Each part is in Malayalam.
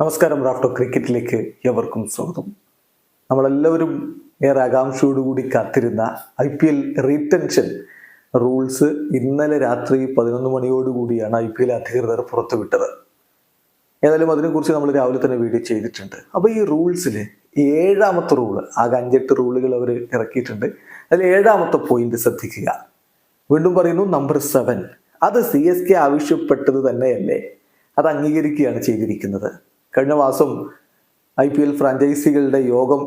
നമസ്കാരം റാഫ്റ്റോ ക്രിക്കറ്റിലേക്ക് എവർക്കും സ്വാഗതം. നമ്മളെല്ലാവരും ഏറെ ആകാംക്ഷയോടുകൂടി കാത്തിരുന്ന I P L retention rules ഇന്നലെ രാത്രി പതിനൊന്ന് മണിയോടുകൂടിയാണ് ഐ പി എൽ അധികൃതർ പുറത്തുവിട്ടത്. ഏതായാലും അതിനെക്കുറിച്ച് നമ്മൾ രാവിലെ തന്നെ വീഡിയോ ചെയ്തിട്ടുണ്ട്. അപ്പോൾ ഈ റൂൾസിൽ ഏഴാമത്തെ റൂൾ ആകെ അഞ്ചെട്ട് റൂളുകൾ അവർ ഇറക്കിയിട്ടുണ്ട്. അതിൽ ഏഴാമത്തെ പോയിന്റ് ശ്രദ്ധിക്കുക. വീണ്ടും പറയുന്നു നമ്പർ സെവൻ അത് സി എസ് കെ ആവശ്യപ്പെട്ടത് തന്നെയല്ലേ? അത് അംഗീകരിക്കുകയാണ് ചെയ്തിരിക്കുന്നത്. കഴിഞ്ഞ മാസം ഐ പി എൽ ഫ്രാഞ്ചൈസികളുടെ യോഗം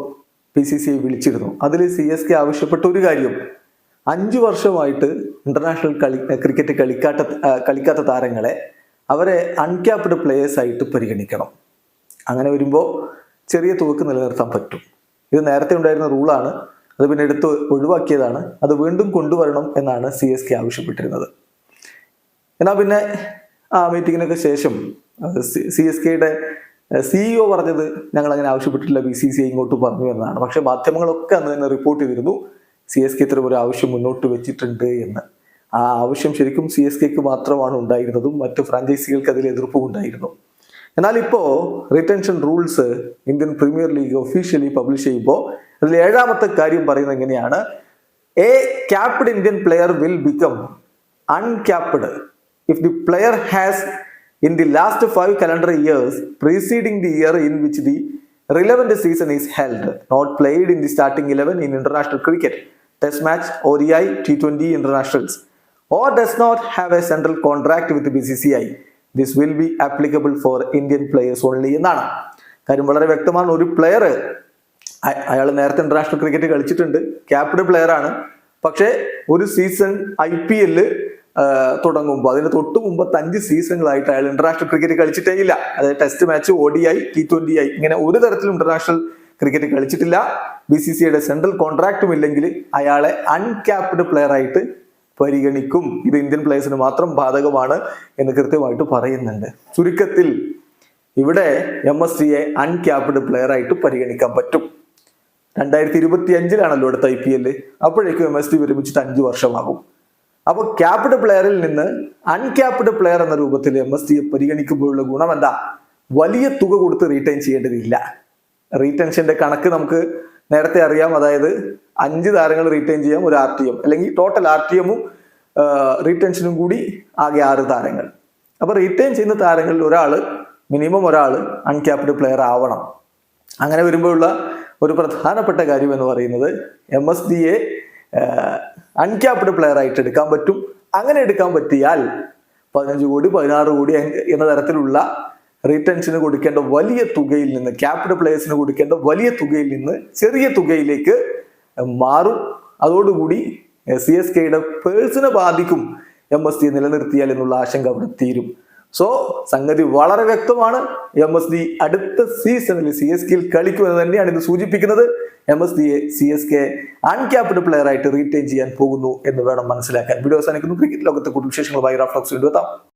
പി സി സി വിളിച്ചിരുന്നു. അതിൽ സി എസ് കെ ആവശ്യപ്പെട്ട ഒരു കാര്യം. അഞ്ചു വർഷമായിട്ട് ഇന്റർനാഷണൽ കളി ക്രിക്കറ്റ് കളിക്കാത്ത കളിക്കാത്ത താരങ്ങളെ അവരെ അൺക്യാപ്ഡ് പ്ലേയേഴ്സ് ആയിട്ട് പരിഗണിക്കണം. അങ്ങനെ വരുമ്പോൾ ചെറിയ തുകക്ക് നിലനിർത്താൻ പറ്റും. ഇത് നേരത്തെ ഉണ്ടായിരുന്ന റൂളാണ് അത് പിന്നെ എടുത്ത് ഒഴിവാക്കിയതാണ്. അത് വീണ്ടും കൊണ്ടുവരണം എന്നാണ് സി എസ് കെ ആവശ്യപ്പെട്ടിരുന്നത്. എന്നാൽ പിന്നെ ആ മീറ്റിങ്ങിനൊക്കെ ശേഷം സി എസ് കെയുടെ സിഇഒ പറഞ്ഞത് ഞങ്ങൾ അങ്ങനെ ആവശ്യപ്പെട്ടിട്ടില്ല ബി സി സി ഐ ഇങ്ങോട്ട് പറഞ്ഞു എന്നാണ്. പക്ഷെ മാധ്യമങ്ങളൊക്കെ അന്ന് തന്നെ റിപ്പോർട്ട് ചെയ്തിരുന്നു സി എസ് കെ ഇത്തരം ഒരു ആവശ്യം മുന്നോട്ട് വെച്ചിട്ടുണ്ട് എന്ന്. ആ ആവശ്യം ശരിക്കും സി എസ് കെക്ക് മാത്രമാണ് ഉണ്ടായിരുന്നതും മറ്റ് ഫ്രാഞ്ചൈസികൾക്ക് അതിൽ എതിർപ്പും ഉണ്ടായിരുന്നു. എന്നാൽ ഇപ്പോൾ retention rules Indian premier league officially publish ചെയ്യുമ്പോൾ അതിൽ ഏഴാമത്തെ കാര്യം പറയുന്നത് എങ്ങനെയാണ്? A capped Indian player will become uncapped if the player has in the last five calendar years preceding the year in which the relevant season is held not played in the starting 11 in international cricket test match odi t20 internationals or does not have a central contract with the bcci this will be applicable for indian players only എന്നാണ് കാര്യം വളരെ വ്യക്തമാണ് ഒരു പ്ലെയർ അയാൾ നേരത്തെ ഇന്റർനാഷണൽ ക്രിക്കറ്റ് കളിച്ചിട്ടുണ്ട് ക്യാപ്ഡ് പ്ലെയർ ആണ് പക്ഷേ ഒരു സീസൺ ഐ പി എല്ല് തുടങ്ങുമ്പോൾ അതിന് തൊട്ട് മുമ്പത്തെ അഞ്ച് സീസണുകളായിട്ട് അയാൾ ഇന്റർനാഷണൽ ക്രിക്കറ്റ് കളിച്ചിട്ടേ ഇല്ല. അതായത് test match O D I T twenty I ഇങ്ങനെ ഒരു തരത്തിലും ഇന്റർനാഷണൽ ക്രിക്കറ്റ് കളിച്ചിട്ടില്ല. ബി സി സിയുടെ സെൻട്രൽ കോൺട്രാക്റ്റും ഇല്ലെങ്കിൽ അയാളെ അൺക്യാപ്ഡ് പ്ലെയർ ആയിട്ട് പരിഗണിക്കും. ഇത് ഇന്ത്യൻ പ്ലേയേഴ്സിന് മാത്രം ബാധകമാണ് എന്ന് കൃത്യമായിട്ട് പറയുന്നുണ്ട്. ചുരുക്കത്തിൽ ഇവിടെ എം എസ് സിയെ അൺക്യാപ്ഡ് പ്ലെയർ ആയിട്ട് പരിഗണിക്കാൻ പറ്റും. രണ്ടായിരത്തി ഇരുപത്തി അഞ്ചിലാണല്ലോ അടുത്ത ഐ പി എല്ല് അപ്പോഴേക്കും എം എസ് ടി വിരമിച്ചിട്ട് അഞ്ചു വർഷമാകും. അപ്പോൾ ക്യാപ്ഡ് പ്ലെയറിൽ നിന്ന് അൺക്യാപ്ഡ് പ്ലെയർ എന്ന രൂപത്തിൽ എം എസ് ടിയെ പരിഗണിക്കുമ്പോഴുള്ള ഗുണം എന്താ വലിയ തുക കൊടുത്ത് റീറ്റൈൻ ചെയ്യേണ്ടതില്ല. റീറ്റൻഷന്റെ കണക്ക് നമുക്ക് നേരത്തെ അറിയാം. അതായത് അഞ്ച് താരങ്ങൾ റീറ്റൈൻ ചെയ്യാം ഒരു ആർ ടി എം അല്ലെങ്കിൽ ടോട്ടൽ ആർ ടി എമ്മും റീറ്റൻഷനും കൂടി ആകെ ആറ് താരങ്ങൾ. അപ്പോൾ റീറ്റൈൻ ചെയ്യുന്ന താരങ്ങളിൽ ഒരാൾ മിനിമം ഒരാൾ അൺക്യാപ്ഡ് പ്ലെയർ ആവണം. അങ്ങനെ വരുമ്പോഴുള്ള ഒരു പ്രധാനപ്പെട്ട കാര്യം എന്ന് പറയുന്നത് എം എസ് ഡിയെ അൺക്യാപ്ഡ് പ്ലെയർ ആയിട്ട് എടുക്കാൻ പറ്റും. അങ്ങനെ എടുക്കാൻ പറ്റിയാൽ പതിനഞ്ച് കോടി പതിനാറ് കോടി എന്ന- തരത്തിലുള്ള റിട്ടേൺസിന് കൊടുക്കേണ്ട വലിയ തുകയിൽ നിന്ന് ക്യാപ്ഡ് പ്ലേയേഴ്സിന് കൊടുക്കേണ്ട വലിയ തുകയിൽ നിന്ന് ചെറിയ തുകയിലേക്ക് മാറും. അതോടുകൂടി സി എസ് കെയുടെ പേഴ്സിനെ ബാധിക്കും. എം എസ് ടി നിലനിർത്തിയാൽ എന്നുള്ള ആശങ്ക അവിടെ തീരും. സോ സംഗതി വളരെ വ്യക്തമാണ്. എം എസ് ഡി അടുത്ത സീസണിൽ സി എസ് കെയിൽ കളിക്കുമെന്ന് തന്നെയാണ് ഇത് സൂചിപ്പിക്കുന്നത്. M S ഡിയെ C S K uncapped player ആയിട്ട് റീറ്റെയിൻ ചെയ്യാൻ പോകുന്നു എന്ന് വേണം മനസ്സിലാക്കാൻ. വീഡിയോ അവസാനിക്കുന്നു. ക്രിക്കറ്റ് ലോകത്തെ കൂടുതൽ വിശേഷങ്ങളുമായി വൈറാഫ്ലോക്സ് വീണ്ടും എത്താം.